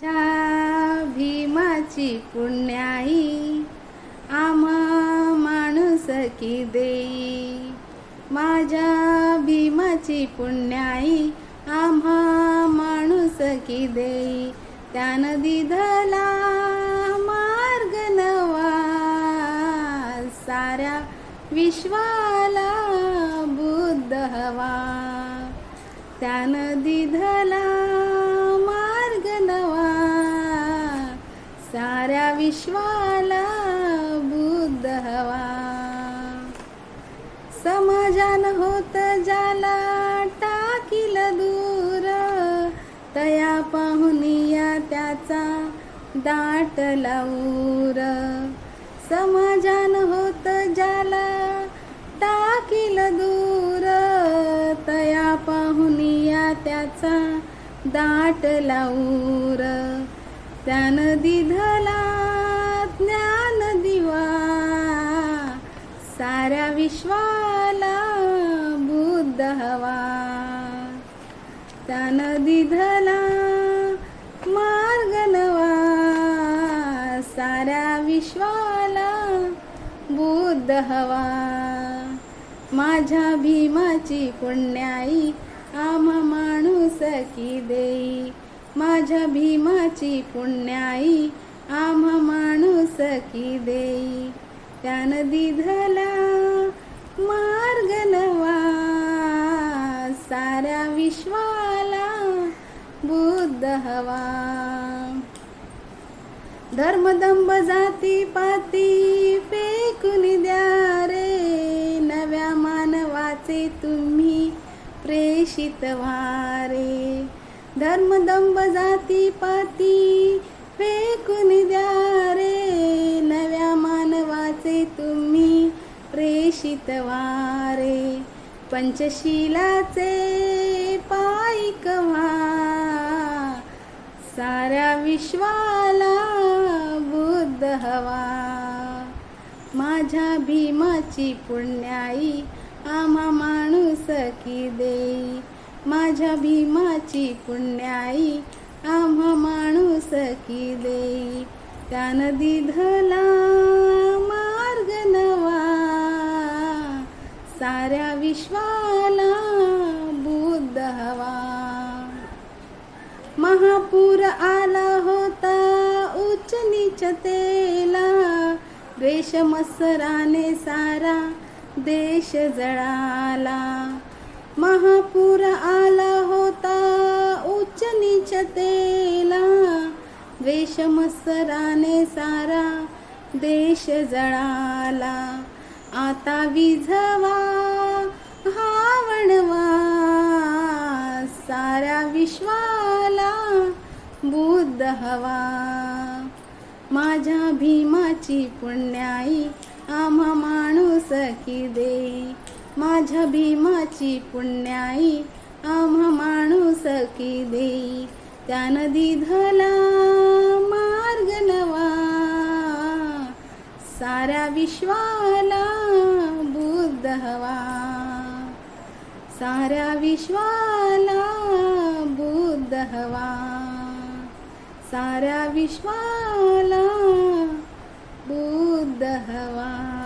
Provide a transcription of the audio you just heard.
च्या भीमाची पुण्याई आम्हा माणूस की देई. माझ्या भीमाची पुण्याई आम्हा माणूस की देई. त्यानं दिधला मार्ग नवा साऱ्या विश्वाला बुद्ध हवा. त्यानं दिधला विश्वाला बुद्ध हवा समाजान होत जाला टाकील दूर तया पाहुनिया त्याचा दाट लाऊर. समाजान होत जाला टाकील दूर तया पाहुनिया त्याचा दाट लाऊर. त्यानं दिधला साऱ्या विश्वाला बुद्ध हवा. त्यानं दिधला मार्ग नवा. साऱ्या विश्वाला बुद्ध हवा. माझ्या भीमाची पुण्याई आम्हा माणूस की देई. माझ्या भीमाची पुण्याई आम्हा माणूस की देई. त्यानं दिधला हवा धर्मदंब जाती पाती फेकून द्या रे नव्या मानवाचे तुम्ही प्रेषित वारे धर्मदंब जाती पाती फेकून द्या रे नव्या मानवाचे तुम्ही प्रेषित वारे पंचशीलाचे पायिक वा साऱ्या विश्वाला बुद्ध हवा. माझ्या भीमाची पुण्याई आम्हा माणूस की देई. माझ्या भीमाची पुण्याई आम्हा माणूस की देई. त्यानं दिधला मार्ग नवा. साऱ्या विश्वाला महापूर आला होता उच्च नीचतेला रेशमसराने सारा देश जळाला. महापूर आला होता उच्च नीचतेला रेशमसराने सारा देश जळाला. आता विझवा साऱ्या विश्वाला बुद्ध हवा. माझ्या भीमाची पुण्याई आम्हा माणूस की देई माझ्या भीमाची पुण्याई आम्हा माणूस की देई त्यानं दिधला मार्ग नवा. साऱ्या विश्वाला बुद्ध हवा. साऱ्या विश्वाला बुद्ध हवा. साऱ्या विश्वाला बुद्ध हवा.